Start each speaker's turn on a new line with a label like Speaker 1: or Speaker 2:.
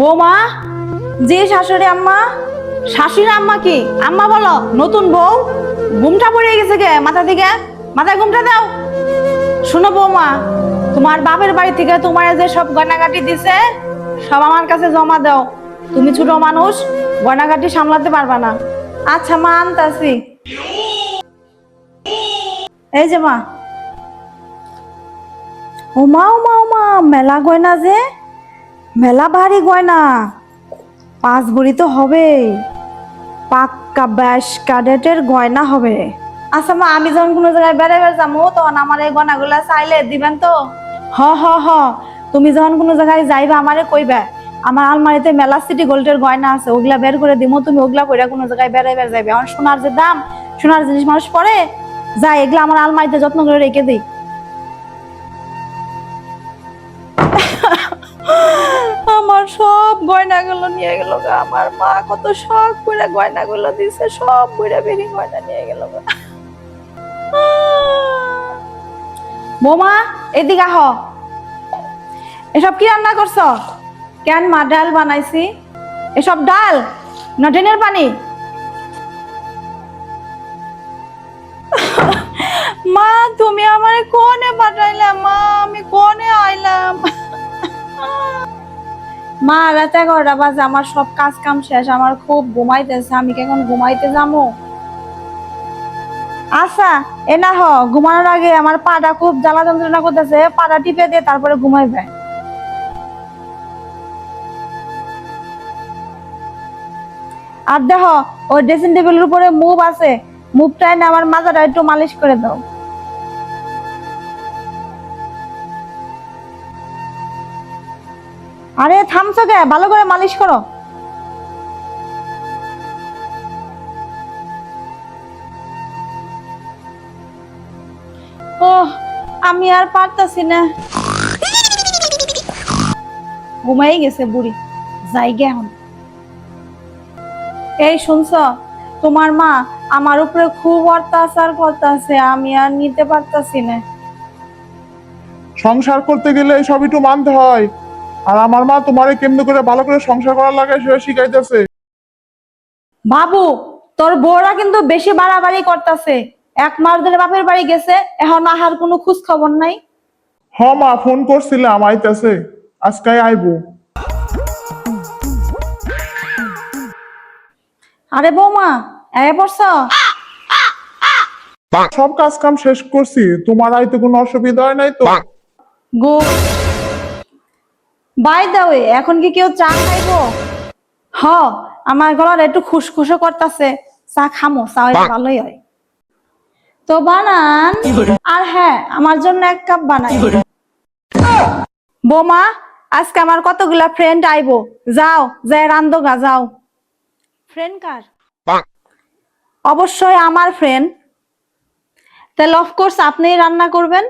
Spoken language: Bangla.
Speaker 1: বৌমা জি শাশুড়ি আম্মা শাশুড়ি আম্মা কি? আম্মা বলো, নতুন বউ? ঘুমটা পড়ে গেছে কে? মাথা থেকে? মাথায় ঘুমটা দাও। শোনো বৌমা, তোমার বাপের বাড়ি থেকে তোমার যে সব গয়নাগাটি দিছে, সব আমার কাছে জমা দাও। তুমি ছোট মানুষ, গয়নাগাটি সামলাতে পারবা না। আচ্ছা মা, আনতাছি। এই যে মা। ওমা ওমা ওমা, মেলা গয়না যে। মেলা ভারী গয়না। পাঁচ ভরি তো হবে। পাক্কা ব্যাস ক্যাডেটের গয়না হবে। আচ্ছা মা আমি যখন কোনো জায়গায় বেড়াবে যাব তখন আমার এই গয়নাগুলা চাইলে দিবেন তো? হ হ হ। তুমি যখন কোনো জায়গায় যাইবা আমারে কইবা আমার আলমারিতে মেলা সিটি গোল্ডের গয়না আছে ওগুলা বের করে দিমো তুমি ওগুলা কইরা কোনো জায়গায় বেড়াইবে যাইবে। আমার সোনার যে দাম সোনার জিনিস মানুষ পরে যাই এগুলা আমার আলমারিতে যত্ন করে রেখে দিই। গয়নাগুলো নিয়ে গেল গা। আমার মা কত শখ করে গয়নাগুলো দিছে সব বইরা বেরি গয়না নিয়ে গেল গা। বোমা এদিকে আহ। এসব কি রান্না করছ? কেন মা ডাল বানাইছি? এসব ডাল না ড্রেনের পানি? মা তুমি আমারে মা, রাত এগারোটা বাজে, আমার সব কাজ কাম শেষ, আমার খুব ঘুমাইতেছে, আমি কি এখন ঘুমাইতে যাব? আচ্ছা এ না হ, ঘুমানোর আগে আমার পাটা খুব জ্বালা যন্ত্রণা করতেছে, পাটা টিপে দিয়ে তারপরে ঘুমাইবে। আর দেখ, ওই ড্রেসিং টেবিলের উপরে মুভ আছে মুভটা না আমার মাথাটা একটু মালিশ করে দাও। আরে থামছো কে ভালো করে মালিশ করো। ও আমি আর পারতাছি না। ঘুমাই গেছে বুড়ি যাই গে এখন। এই শুনছ, তোমার মা আমার উপরে খুব অত্যাচার করতেছে, আমি আর নিতে পারতাছি না।
Speaker 2: সংসার করতে গেলে সবই একটু মানতে হয়। আর আমার মা তোমারে কেমনে করে ভালো করে সংসার করার লাগে সেটা শিখাইতেছে।
Speaker 1: বাবু তোর বউরা কিন্তু বেশি বাড়াবাড়ি করতেছে। এক মাস ধরে বাপের বাড়ি গেছে এখন আহার কোনো খোঁজ খবর নাই।
Speaker 2: হ মা ফোন করছিলাম আইতাছে। আজকে আইবো।
Speaker 1: আরে বৌমা এ পড়ছ?
Speaker 2: সব কাজ কাম শেষ করছি তোমার আইতে কোনো অসুবিধা হয় নাই তো?
Speaker 1: গো বাই দাও এখন কি কেউ চা খাইবো? হ আমার গলার একটু খুসখুসো করতেছে। চা খামো চা ভালোই হয়। তো বানান আর হ্যাঁ আমার জন্য এক কাপ বানাই। বোমা আজকে আমার কতগুলা ফ্রেন্ড আইবো? যাও যাই রান্দোগা যাও। ফ্রেন্ড কার? অবশ্যই আমার ফ্রেন্ড তাহলে অফকোর্স আপনিই রান্না করবেন।